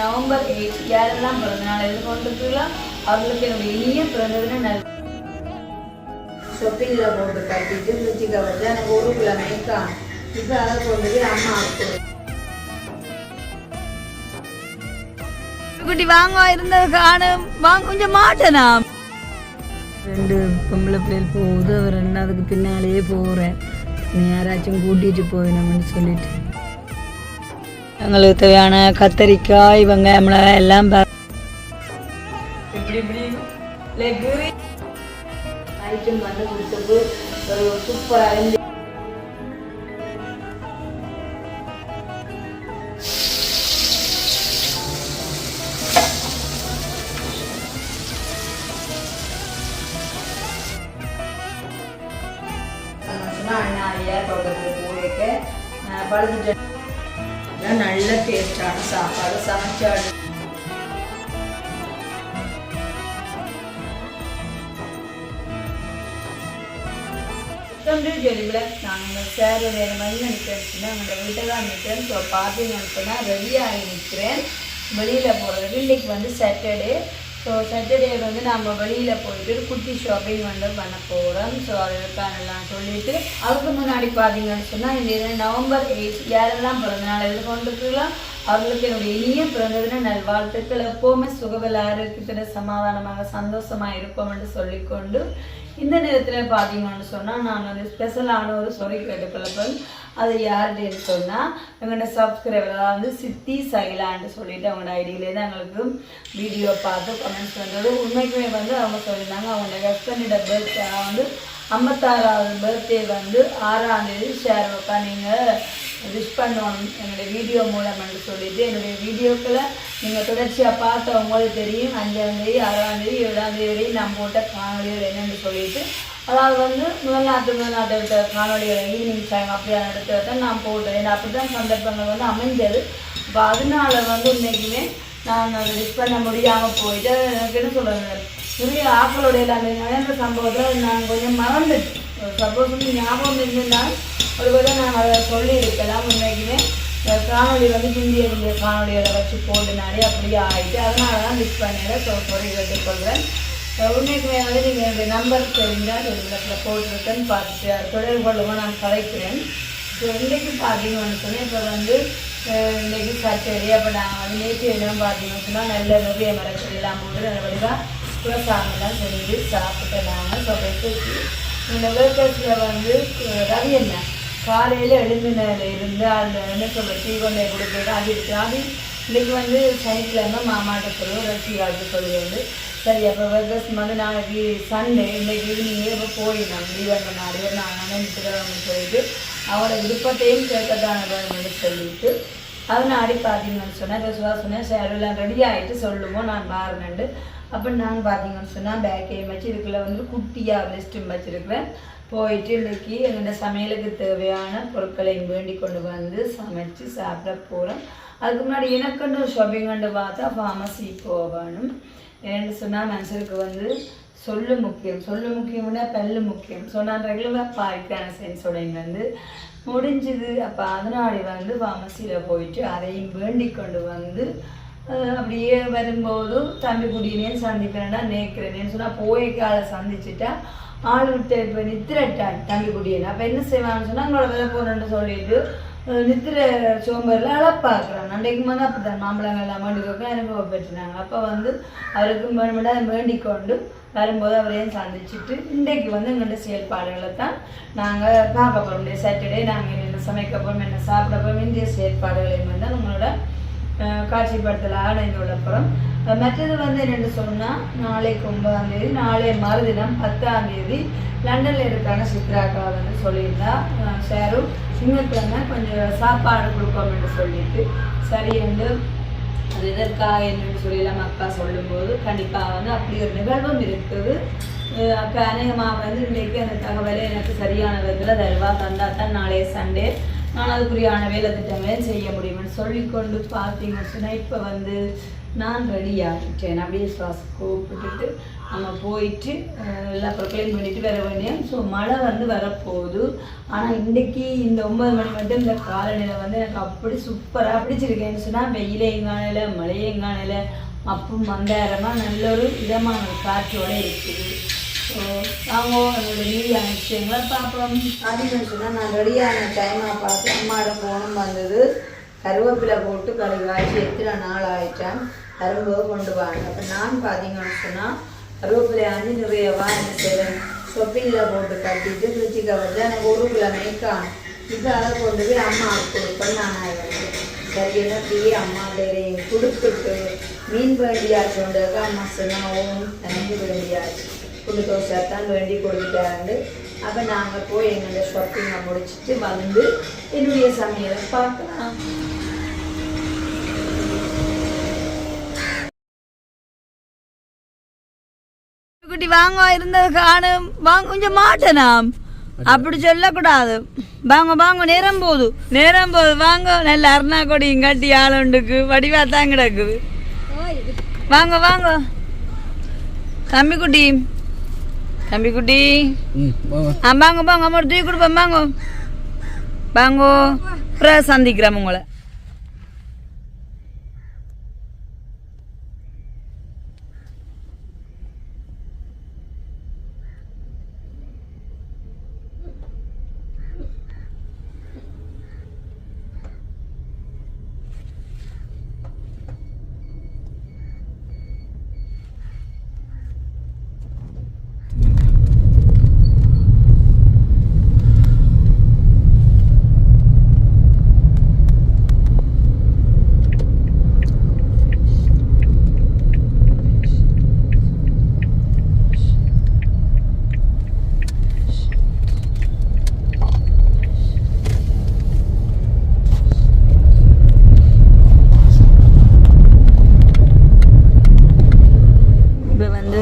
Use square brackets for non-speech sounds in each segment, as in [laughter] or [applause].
November eight யாரெல்லாம் பிறந்த நாள் எழுதி கொண்டிருக்கீங்களோ அவர்களுக்கு என்னுடைய இனிய பிறந்ததுன்னு நல் ஷொப்பிங்கில் போட்டு கட்டிட்டு ஃப்ரிட்ஜுக்கு வந்து எனக்கு ஒரு கிலோ மேய்க்கான் இப்போ அதை கொண்டு போய் அம்மா குட்டி வாங்க இருந்தது காணும். வாங்க கொஞ்சம் மாட்டேனா ரெண்டு பொம்பளை பிள்ளைகள் போகுது. அவர் ரெண்டாவதுக்கு பின்னாலேயே போகிறேன் நீ யாராச்சும் கூட்டிகிட்டு போயிடணும்னு சொல்லிட்டு. எங்களுக்கு தேவையான கத்தரிக்காய் வெங்காயம் மிளகாய் எல்லாம் ப- இப்படி இப்படி லெக்கு ஐட்டம் பார்த்தீங்கன்னா நல்ல டேஸ்டான சாப்பாடு சமைச்சாடு தொண்டு ஜொலிவில் நாங்கள் சேர வேறு மாதிரி நினைக்கிறேன் எங்கள் வீட்டில் தான் நிற்கிறேன் ஸோ பார்த்து நினைப்பேன்னா ரெடியாகி நிற்கிறேன் வெளியில் போகிறது இன்றைக்கி வந்து சாட்டர்டே ஸோ சாட்டர்டே வந்து நம்ம வெளியில் போயிட்டு குட்டி ஷாப்பிங் வந்து பண்ண போகிறோம் ஸோ அதுக்கானலாம் சொல்லிட்டு அதுக்கு முன்னாடி பார்த்தீங்கன்னு சொன்னால் இந்த நவம்பர் எயிட் யாரெல்லாம் பிறந்த நாள் எழுதி அவர்களுக்கு என்னுடைய இனிய பிறந்ததுன்னு நல்வாழ்த்துக்கள். எப்போவுமே சுகபல ஆரோக்கியத்துல சமாதானமாக சந்தோஷமாக இருப்போம் என்று சொல்லிக்கொண்டு இந்த நேரத்தில் பார்த்தீங்கன்னு சொன்னால் நான் வந்து ஸ்பெஷலான ஒரு சொறி கேட்டுக்கொள்ளப்பேன் அது யார்கிட்ட சொன்னால் எங்களோட சப்ஸ்கிரைபர் வந்து சித்தி சைலான்னு சொல்லிட்டு அவங்களோட ஐடியிலேருந்து எங்களுக்கு வீடியோ பார்த்து கமெண்ட்ஸ் வந்தது உண்மைக்குமே வந்து அவங்க சொல்லியிருந்தாங்க அவங்களோட ஹஸ்பண்டோட பர்த்டே வந்து ஐம்பத்தாறாவது பர்த்டே வந்து ஆறாம் தேதி ஷேர் வைப்பா நீங்கள் விஷ் பண்ணணும் என்னுடைய வீடியோ மூலம் என்று சொல்லிட்டு என்னுடைய வீடியோக்களை நீங்கள் தொடர்ச்சியாக பார்த்தவங்களுக்கு தெரியும் அஞ்சாம் தேதி ஆறாம் தேதி ஏழாம் தேதி வரையும் நான் போட்ட காணொலிகள் என்னென்னு சொல்லிட்டு அதாவது வந்து முதல் நாட்டு முதல் நாட்டை விட்ட காணொலிகளை ஈவினிங் டைம் அப்படியான இடத்துல நான் போட்டேன். ஏன்னா அப்படி தான் சந்தர்ப்பங்கள் வந்து அமைஞ்சது. இப்போ அதனால வந்து இன்னைக்குமே நான் அதை விஷ் பண்ண முடியாமல் போயிட்டு எனக்கு என்ன சொல்கிறேன் நிறைய ஆக்களுடைய அந்த நடந்த சம்பவத்தில் நான் கொஞ்சம் மறந்து சப்போஸ் வந்து ஞாபகம் இருந்திருந்தால் ஒரு வேளை நான் அதை சொல்லி இன்றைக்குமே இந்த காணொலி வந்து ஹிந்தி அறிஞ்ச காணொலிகளை வச்சு நிறைய அப்படியே ஆகிட்டு அதனால தான் மிஸ் பண்ணிட ஸோ சொல்லி கேட்டுக்கொள்கிறேன் உண்மைக்குமே வந்து நீங்கள் என்னுடைய நம்பர் தெரிஞ்சால் ஒரு போட்டிருக்கேன்னு பார்த்துட்டு அது தொடர்பு கொள்ளவும் நான் கலைக்கிறேன். ஸோ இன்றைக்கு பார்த்தீங்கன்னு சொன்னால் இப்போ வந்து இன்றைக்கு சாட்டர்டே அப்போ நாங்கள் வந்து நேற்று எல்லாம் பார்த்தீங்கன்னு சொன்னால் நல்ல நிறைய மரங்கள் எல்லாம் போட்டு நல்ல வடிவாக விவசாயம்லாம் செஞ்சு சாப்பிட்டு நாங்கள் ஸோ வெட்டுக்கு இந்த விவசாயத்தில் வந்து ரவி என்ன காலையில் எழுந்தினில இருந்து அந்த எண்ணெய் சொல்ற டீ கொண்டை கொடுக்குறது அது இருக்குது அது இன்றைக்கி வந்து சனிக்கிழமை மாமாட்ட சொல்லுவோம் ரசி காலத்து சொல்லி வந்து சரி அப்போ வெர்கஸ் வந்து நாளைக்கு சண்டே இன்றைக்கு ஈவினிங்கே இப்போ போயிடணும் லீவ் நாடு நான் நினைச்சுக்கிறோம்னு சொல்லிட்டு அவரோட விருப்பத்தையும் கேட்கத்தான வேணும்னு சொல்லிட்டு அதனாடி பார்த்தீங்கன்னு சொன்னேன். இப்போ சுதா சொன்னேன் சரி எல்லாம் ரெடி ஆகிட்டு சொல்லுவோம் நான் பாருங்கண்டு அப்போ நான் பார்த்தீங்கன்னு சொன்னால் பேக்கையும் வச்சு இதுக்குள்ள வந்து குட்டியாக லிஸ்ட்டும் வச்சுருக்குறேன். போயிட்டு இன்றைக்கி என்னோடய சமையலுக்கு தேவையான பொருட்களையும் வேண்டி கொண்டு வந்து சமைச்சு சாப்பிட போகிறோம் அதுக்கு முன்னாடி எனக்குன்னு ஷாப்பிங் கண்டு பார்த்தா ஃபார்மசி போகணும். ஏன்னு சொன்னால் மனுஷருக்கு வந்து சொல்லு முக்கியம். சொல்லு முக்கியம்னா பல்லு முக்கியம். ஸோ நான் ரெகுலராக பார்க்கிறேன் சென்ஸோட வந்து முடிஞ்சுது. அப்போ அதனாடி வந்து ஃபார்மசியில் போயிட்டு அதையும் வேண்டி கொண்டு வந்து அப்படியே வரும்போது தம்பி குடியினையும் சந்திக்கிறேன்னா நேக்கிறேன்னு சொன்னால் போய்க்கால சந்திச்சுட்டா ஆள் விட்டு இப்போ நித்திரட்டான் தம்பி குடியேன்னு. அப்போ என்ன செய்வான்னு சொன்னால் அவங்களோட வேலை போகிறேன்னு சொல்லிட்டு நித்திர சோம்பரில் அளப்பாக்குறான் அன்றைக்கு மாதிரி அப்படி தான் மாம்பழங்கள் எல்லாம் வேண்டிக்கொண்டு அனுபவப்பட்டுனாங்க அப்போ வந்து அவருக்கு வேணுமெண்டா வேண்டிக் கொண்டு வரும்போது அவரையும் சந்திச்சுட்டு இன்றைக்கு வந்து எங்கள்கிட்ட செயல்பாடுகளை தான் நாங்கள் பார்க்க போகிறோம் சாட்டர்டே நாங்கள் என்ன சமைக்க போகிறோம் என்ன சாப்பிட போகிறோம் இந்திய செயற்பாடுகளையும் வந்து உங்களோட அஹ், காட்சிப்படுத்தல ஆடைந்து அப்புறம் மற்றது வந்து என்னென்னு சொன்னால் நாளைக்கு ஒன்பதாம் தேதி நாளை மறுதினம் பத்தாம் தேதி லண்டனில் இருக்கான சித்ராக்கா வந்து சொல்லியிருந்தா அஹ், ஷேரும் கொஞ்சம் சாப்பாடு கொடுப்போம் என்று சொல்லிட்டு சரி என்று அது எதற்காக என்னன்னு சொல்லி எல்லாம் அக்கா சொல்லும்போது கண்டிப்பாக வந்து அப்படி ஒரு நிகழ்வும் இருக்குது. அக்கா அநேகமாக வந்து இன்றைக்கு அந்த தகவலை எனக்கு சரியான விதத்தில் தருவா தந்தால் தான் நாளைய சண்டே. நான் அதுக்குரியான வேலை திட்டமே செய்ய முடியும்னு சொல்லிக்கொண்டு பார்த்தீங்கன்னு சொன்னால் இப்போ வந்து நான் ரெடி ஆகிட்டேன். அப்படியே சுவாச கூப்பிட்டுட்டு அங்கே போயிட்டு எல்லாம் எல்லா க்ளீன் பண்ணிவிட்டு வர வேண்டியது. ஸோ மழை வந்து வரப்போகுது. ஆனால் இன்றைக்கி இந்த ஒம்பது மணி மட்டும் இந்த காலநிலை வந்து எனக்கு அப்படி சூப்பராக பிடிச்சிருக்கேன்னு சொன்னால் வெயிலையும் காணல மழையே காணல அப்பும் மந்தாரமாக நல்ல ஒரு இதமான ஒரு காற்றோடு இருக்குது. ஸோ அவங்க என்னோட மீதியான விஷயங்களை பார்ப்போம். அப்படின்னு சொன்னால் நான் ரெடியான டைமாக பார்த்து அம்மாவோட ஃபோனும் வந்தது. கருவேப்பிலை போட்டு கழுவி காய்ச்சி எத்தனை நாள் ஆயிட்டேன். கரும்பு கொண்டு வாங்க. அப்போ நான் பார்த்தீங்கன்னு சொன்னால் ரோப்பில் வந்து நிறைய வாங்கி செய்வேன் சொப்பிங்கில் போட்டு கட்டிட்டு ஃப்ரிட்ஜு கவர்ல எனக்கு ஒரு கிழமை காணும் இப்போ அதை கொண்டு போய் அம்மாவுக்கு கொடுப்பேன் நான் ஆயிடுவேன் சரி என்ன அம்மா வேறையும் கொடுத்துட்டு மீன் வேண்டியாச்சு கொண்டதுக்கு அம்மா சொன்னாவும் எனக்கு வேண்டியாச்சு. குண்டு தோசை தான் வேண்டி கொடுத்துட்டாரு அப்போ நாங்கள் போய் எங்களோட ஷாப்பிங்கை முடிச்சுட்டு வந்து என்னுடைய சமையலை பார்க்கலாம். குட்டி வாங்க இருந்தது காணும். வாங்க கொஞ்சம் மாட்டேனாம். அப்படி சொல்லக்கூடாது. வாங்க வாங்க நேரம் போகுது. நேரம் போகுது வாங்க. நல்ல அருணா கொடியும் கட்டி ஆளுண்டுக்கு வடிவா தான் கிடக்குது. வாங்க வாங்க. தம்பி குட்டி தம்பி குட்டி ஆ வாங்க வாங்க. அம்மா தூக்கி கொடுப்பேன் வாங்க. வாங்க. அப்புறம் சந்திக்கிறேன் உங்களை இப்போ வந்து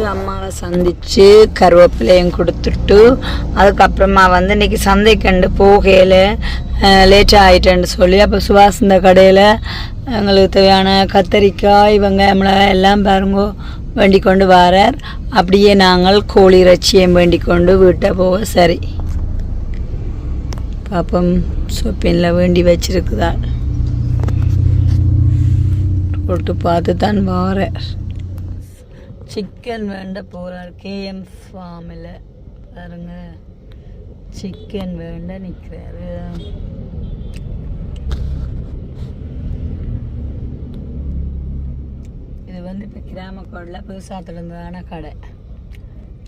சந்தித்து கருவேப்பிலையும் கொடுத்துட்டு அதுக்கப்புறமா வந்து இன்னைக்கு சந்தைக்கண்டு போகையில் லேட் ஆகிட்டேன்னு சொல்லி அப்போ சுபாஷ் இந்த கடையில் எங்களுக்கு தேவையான கத்தரிக்காய் வெங்காயம் எல்லாம் பாருங்க வேண்டிக் கொண்டு வரார். அப்படியே நாங்கள் கோழி இறைச்சியும் வேண்டிக் கொண்டு வீட்டை போக சரி. பாப்பம் சொப்பினில் வேண்டி வச்சிருக்குதா? போட்டு பார்த்து தான் வாரார். சிக்கன் வேண்ட போகிறார் கேஎம் ஃபார்மில் பாருங்க. சிக்கன் வேண்ட நிற்கிறாரு இது வந்து இப்போ கிராமக்கோடில் புதுசாத்துலேருந்தான கடை.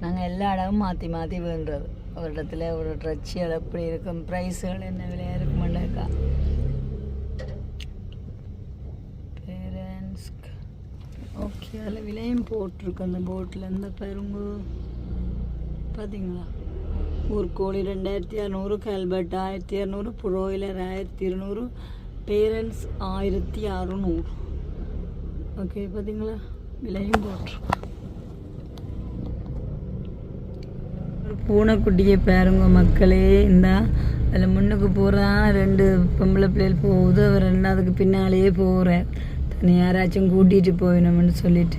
நாங்கள் எல்லா இடமும் மாற்றி மாற்றி வேண்டுறது. ஒரு இடத்துல ஒரு ட்ரெஸ்ஸுகள் எப்படி இருக்கும் ப்ரைஸுகள் என்ன விலையாக இருக்கும். அதில் விலையும் போட்டிருக்கு அந்த போட்டில் இந்த பெருங்கு. பார்த்தீங்களா ஒரு கோழி ரெண்டாயிரத்தி இரநூறு கல்பட் ஆயிரத்தி இரநூறு ப்ரோயிலர் ஆயிரத்தி இருநூறு பேரண்ட்ஸ் ஆயிரத்தி அறுநூறு. ஓகே பார்த்தீங்களா விலையும் போட்டிருக்கு. ஒரு பூனைக்குட்டியை பாருங்க மக்களே. இந்தா அதில் முன்னுக்கு போகிறான் ரெண்டு பொம்பளை பிள்ளைகள் போகுது. அவர் ரெண்டாவதுக்கு பின்னாலேயே போகிறேன் என்னை யாராச்சும் கூட்டிகிட்டு போயினோம்னு சொல்லிட்டு.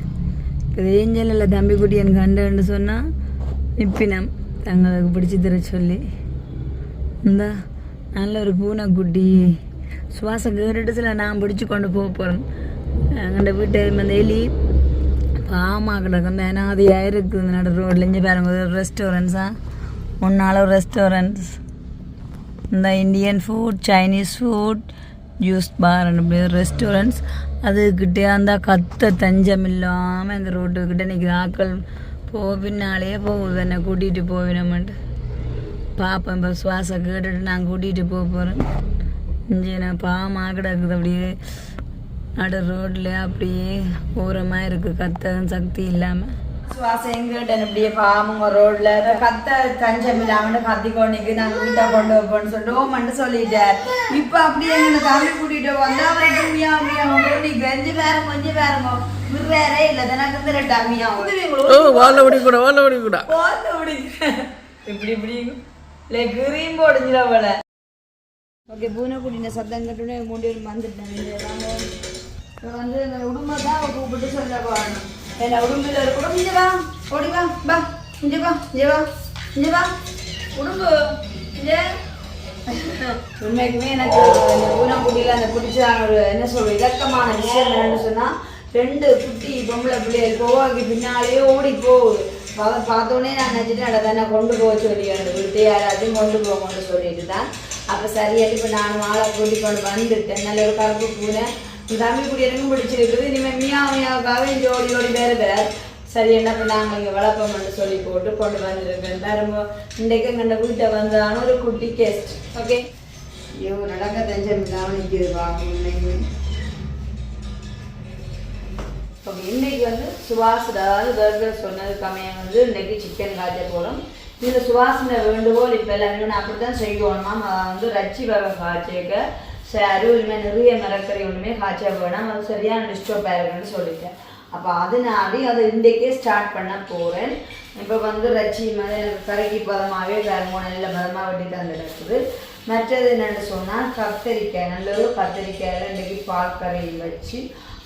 இப்போ ஏஞ்சல் இல்லை தம்பி குட்டி எனக்கு கண்டன்னு சொன்னால் நிப்பினம். தங்களுக்கு பிடிச்சி தர சொல்லி. இந்தா நல்ல ஒரு பூனைக்குட்டி சுவாசம் கேட்டுட்டு சில நான் பிடிச்சி கொண்டு போக போகிறேன் எங்கள்ட வீட்டு அந்த எலி பாமா கிடக்கும் அனாதையாக இருக்குது நடு ரோட்ல இங்கே பாருங்க ஒரு ரெஸ்டாரண்ட்ஸா முன்னால் ஒரு ரெஸ்டாரண்ட்ஸ் இந்த Indian food Chinese food juice bar அப்படி ரெஸ்டாரண்ட்ஸ் அதுக்கிட்டே அந்த கத்த தஞ்சம் இல்லாமல் இந்த ரோட்டுக்கிட்ட நிற்கிற ஆக்கள் போக பின்னாலே போகுது. என்னை கூட்டிகிட்டு போவினோம்ட்டு பார்ப்பேன் இப்போ சுவாசம் கேட்டுட்டு நான் கூட்டிகிட்டு போக போகிறேன் இங்கே நான் பாவமாக கிடக்குது அப்படியே. நடு ரோட்டில் அப்படியே ஓரமாக இருக்குது கத்த சக்தி இல்லாமல் சுவாசம் எங்கிட்ட இப்படியே பாவங்க ரோட்ல. கத்த தஞ்சம் இல்லாம கத்தி கொண்டிக்கு நாங்க வீட்டை கொண்டு வைப்போம்னு சொல்லிட்டு ஓமன்ட்டு சொல்லிட்டார். இப்ப அப்படியே எங்க தம்பி கூட்டிட்டு வந்து அவருக்கு மியா மியா நீ கெஞ்சு வேறங்க கொஞ்சம் வேறங்க வேறே இல்ல வந்து ரெண்டு அம்மியா ஓ வாழ கூட வாழ கூட இப்படி இப்படி. இல்லை கிரீம் போடுஞ்சிட போல ஓகே பூனைக்குட்டின சத்தம் கட்டுனே மூணு பேரும் வந்துட்டேன் வந்து உடுமை தான் கூப்பிட்டு சொல்ல போகணும் என்ன உடம்புல ஒரு இங்கே வா. ஓடி வா. வா. இங்கே வா. இங்கே வா. இங்கே வா. உடம்பு. இங்கே. [laughs] உண்மைக்குமே எனக்கு இந்த பூனைக்குட்டியில் அந்த பிடிச்ச ஒரு என்ன சொல்ற இலக்கமான விஷயம் என்னன்னு சொன்னால் ரெண்டு குட்டி பொம்பளை பிள்ளைகள் போவாக்கு பின்னாலேயே ஓடி போகுது அதை பார்த்தோன்னே நான் நினச்சிட்டு அதை தானே கொண்டு போக சொல்லி அந்த வீட்டு யாராச்சும் கொண்டு போகணும்னு சொல்லிட்டு தான். அப்போ சரியாட்டு இப்போ நான் மாலை கூட்டி கொண்டு வந்துட்டேன். நல்ல ஒரு கருப்பு பூனை. தம்பி குடி எனக்கும் பிடிச்சிருக்குது இனிமேல் மியா மியாவுக்காக ஓடி ஓடி வேறு வேறு சரி என்ன பண்ணாங்க இங்கே வளர்ப்போம்னு சொல்லி போட்டு கொண்டு வந்துருக்கேன். ரொம்ப இன்றைக்கு எங்கள் வீட்டை வந்தான ஒரு குட்டி கெஸ்ட் ஓகே ஐயோ நடக்க தெரிஞ்சு கவனிக்குது வாங்க ஓகே இன்னைக்கு. வந்து சுவாஸ் அதாவது பர்கர் சொன்னதுக்கு அமைய வந்து இன்னைக்கு சிக்கன் காய்ச்ச போகிறோம் இதில் சுவாசனை வேண்டுகோள் இப்போ எல்லாமே நான் அப்படி தான் செய்யணுமா நான் வந்து ரச்சி வகை காய்ச்சிக்க. சரி இனிமேல் நிறைய மரக்கறி ஒன்றுமே காய்ச்ச வேணாம் அது சரியான டிஸ்டர்ப் ஆயிருக்குன்னு சொல்லிட்டேன். அப்போ அதனாலே அதை இன்றைக்கே ஸ்டார்ட் பண்ண போகிறேன் இப்போ வந்து ரச்சி மாதிரி எனக்கு கரைக்கி பதமாகவே வேறு நல்ல பதமாக வெட்டி தந்து இருக்குது. மற்றது என்னென்னு சொன்னால் கத்தரிக்காய் நல்ல ஒரு கத்தரிக்காயில் இன்றைக்கி பால் கறி வச்சு.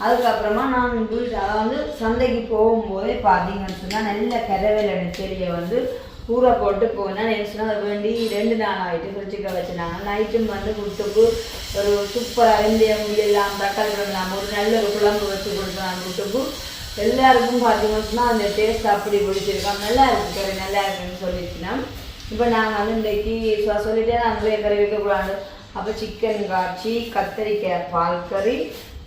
அதுக்கப்புறமா நான் வீட்டு அதாவது சந்தைக்கு போகும்போதே பார்த்தீங்கன்னு சொன்னால் நல்ல கரவேல செடியை வந்து ஊற போட்டு போனால் நினச்சினா அது அதை வேண்டி ரெண்டு நாள் ஆகிட்டு ஃப்ரிட்ஜுக்க வச்சுனாங்க நைட்டும் வந்து குட்டுக்கு ஒரு சூப்பராக இந்திய முடியெல்லாம் தக்காளி இல்லாமல் ஒரு நல்ல ஒரு குழம்பு வச்சு கொடுத்தாங்க குட்டுக்கு எல்லாருக்கும் பார்த்தீங்கன்னா அந்த டேஸ்ட் அப்படி பிடிச்சிருக்கோம். நல்லா இருக்கு கறி நல்லா இருக்குன்னு சொல்லிச்சுன்னா இப்போ நாங்கள் வந்து இன்றைக்கி சொல்லிட்டே நான் நிறைய கறி வைக்கக்கூடாது அப்போ சிக்கன் காய்ச்சி கத்தரிக்காய் பால் கறி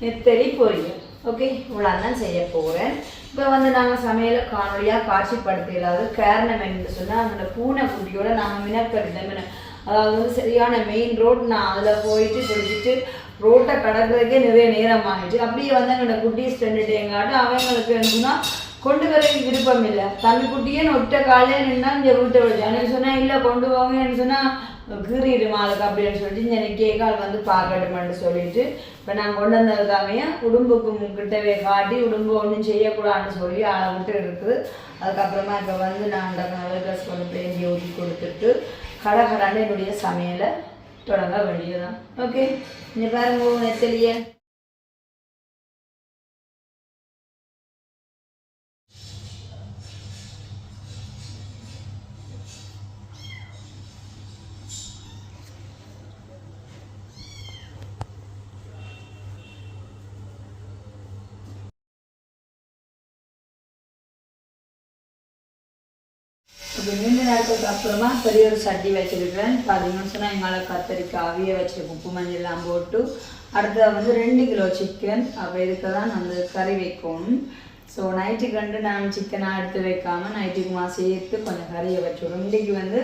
நெத்தலி பொரியல். ஓகே இவ்வளோ தான் செய்ய போகிறேன் இப்போ வந்து நாங்கள் சமையலை காணொலியாக காட்சிப்படுத்தியதாவது காரணம் என்று சொன்னால் அந்த பூனை குட்டியோட நாங்கள் மினக்கெடுத்த அதாவது வந்து சரியான மெயின் ரோட் நான் அதில் போயிட்டு குடிச்சிட்டு ரோட்டை கடக்கிறதுக்கே நிறைய நேரம் ஆகிடுச்சு அப்படியே வந்து எங்களோட குட்டீஸ் ரெண்டுட்டேங்காட்டு அவங்களுக்கு என்னன்னா கொண்டு வர விருப்பம் இல்லை. தம்பி குட்டியே ஒற்ற காலையே நின்னா இந்த ரூட்டை விடுச்சு. எனக்கு சொன்னால் இல்லை கொண்டு போங்கன்னு சொன்னால் கீறிடுமா அதுக்கு அப்படின்னு சொல்லிட்டு இந்த கேக்கால் வந்து பார்க்கட்டுமான்னு சொல்லிட்டு இப்போ நான் கொண்டு வந்ததுக்காமையே உடம்புக்கு கிட்டவே காட்டி உடம்பு ஒன்றும் செய்யக்கூடாதுன்னு சொல்லி ஆளை விட்டு இருக்குது அதுக்கப்புறமா இப்போ வந்து நான் அந்த நல்ல ட்ரெஸ் கொண்டு போய் இங்கே ஊற்றி கொடுத்துட்டு கடை என்னுடைய சமையலை தொடங்க வேண்டியதுதான். ஓகே இங்கே பாருங்க நெத்தலியே. இப்போ நீண்ட நாட்களுக்கு அப்புறமா பெரிய ஒரு சட்டி வச்சிருக்கிறேன். பார்த்தீங்கன்னு சொன்னால் எங்களால் கத்தரிக்காய் அவிய வச்சுருக்கோம் உப்பு மஞ்சள்லாம் போட்டு. அடுத்தது வந்து ரெண்டு கிலோ சிக்கன் அப்போ இதுக்கு தான் வந்து கறி வைக்கணும் ஸோ நைட்டுக்கு வந்து நான் சிக்கனாக எடுத்து வைக்காமல் நைட்டுக்குமா சேர்த்து கொஞ்சம் கறியை வச்சுவிடும் இன்றைக்கு வந்து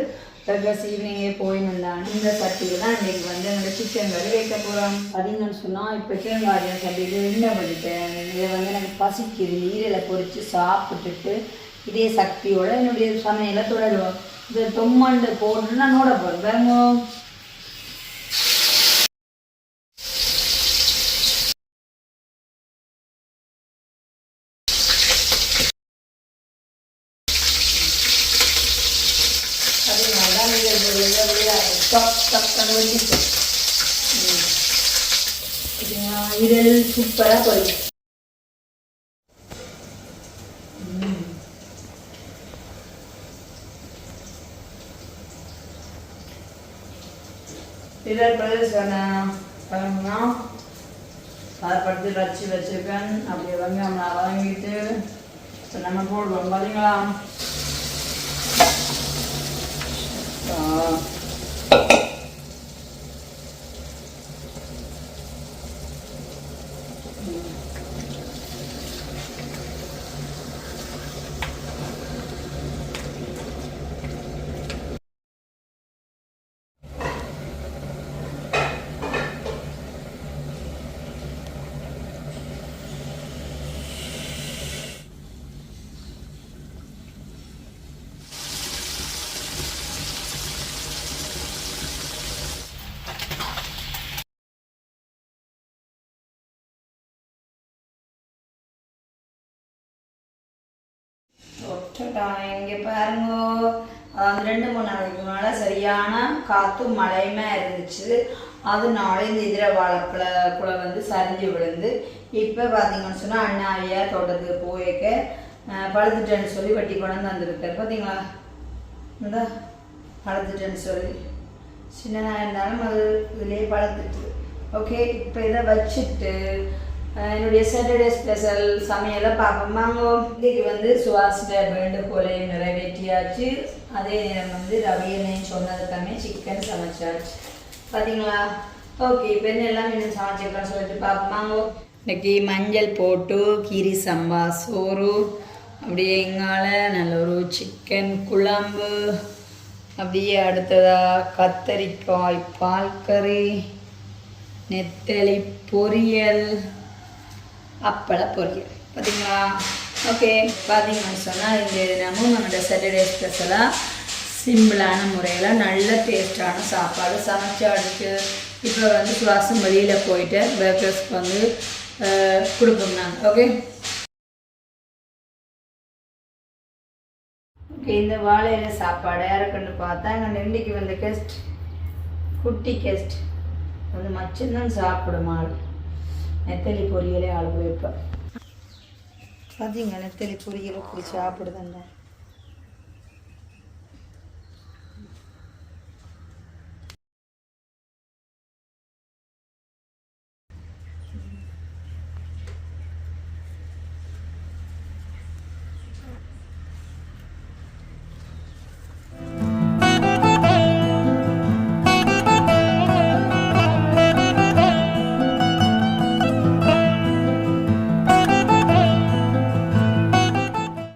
பர்கர்ஸ் ஈவினிங்கே போயிருந்தாங்க இந்த சட்டியில் தான் இன்றைக்கி வந்து அந்த சிக்கன் கறி வைக்க போகிறோம் பார்த்தீங்கன்னு சொன்னால் இப்போ கேங்காரியம் சட்டியில் என்ன பண்ணிட்டேன்? இதை வந்து எனக்கு பசிக்குது. நீரில் பொரித்து சாப்பிட்டுட்டு இதே சக்தியோட என்னுடைய சமையலை தொடருவோம் இந்த தொம்மண்டு போட்டு நான் நோட போகிறேன் பாருங்க. அதனால சூப்பராக போயிடும் இதழ் பிரதேசனா படுத்து வச்சு வச்சுருக்கேன் அப்படியே வந்து நான் வாங்கிட்டு இப்போ நம்ம போடுவோம் பார்த்தீங்களா ஆ. இங்கே பாருங்க. அதாவது ரெண்டு மூணு நாளைக்கு முன்னால் சரியான காற்றும் மழையுமே இருந்துச்சு. அதனால இந்த இதர வாழைப்பழ குலை வந்து சரிஞ்சு விழுந்து இப்போ பார்த்தீங்கன்னு சொன்னால் அண்ணாவியா தோட்டத்துக்கு போயிருக்க. பழுத்துட்டேன்னு சொல்லி வெட்டி கொண்டு வந்து பார்த்தீங்களா இந்த பழுத்துட்டேன்னு சொல்லி. சின்னதாக இருந்தாலும் அது இதுலேயே பழுத்துட்டு. ஓகே இப்போ இதை வச்சுட்டு என்னுடைய சாட்டர்டே ஸ்பெஷல் சமையலை பார்ப்போம். வாங்கோ இன்னைக்கு வந்து சுவாசிட்ட வேண்டுகோளை நிறைவேற்றியாச்சு. அதே நேரம் வந்து ரவியனையும் சொன்னதுக்காமே சிக்கன் சமைச்சாச்சு. பார்த்தீங்களா ஓகே இப்போ என்ன எல்லாம் இன்னும் சமைச்சிருக்கேன்னு சொல்லிட்டு பார்ப்போமாங்கோ இன்னைக்கு மஞ்சள் போட்டு கீரி சம்பா சோறு அப்படியே எங்கால நல்ல ஒரு சிக்கன் குழம்பு அப்படியே அடுத்ததாக கத்தரிக்காய் பால் கறி நெத்தலி பொரியல் அப்பள பொரியல். பார்த்தீங்களா ஓகே பார்த்தீங்கன்னு சொன்னால் இந்த தினமும் நம்மளோட சாட்டர்டே ஸ்பெஷலாக சிம்பிளான முறையில் நல்ல டேஸ்டான சாப்பாடு சமைச்சு அடுத்து இப்போ வந்து சுவாசம் வெளியில் போயிட்டு பேக்கர்ஸ்க்கு வந்து அஹ், கொடுப்போம் நாங்கள் ஓகே ஓகே இந்த வாழையில சாப்பாடு யாருக்குன்னு பார்த்தா எங்கள் நெல்லிக்கு வந்த கெஸ்ட் குட்டி கெஸ்ட் வந்து மச்சந்தான் சாப்பிடும் ஆள் நெத்தலி பொரியலே ஆள் வைப்பேன். பார்த்தீங்க நெத்தலி பொரியலை இப்படி சாப்பிடுதாங்க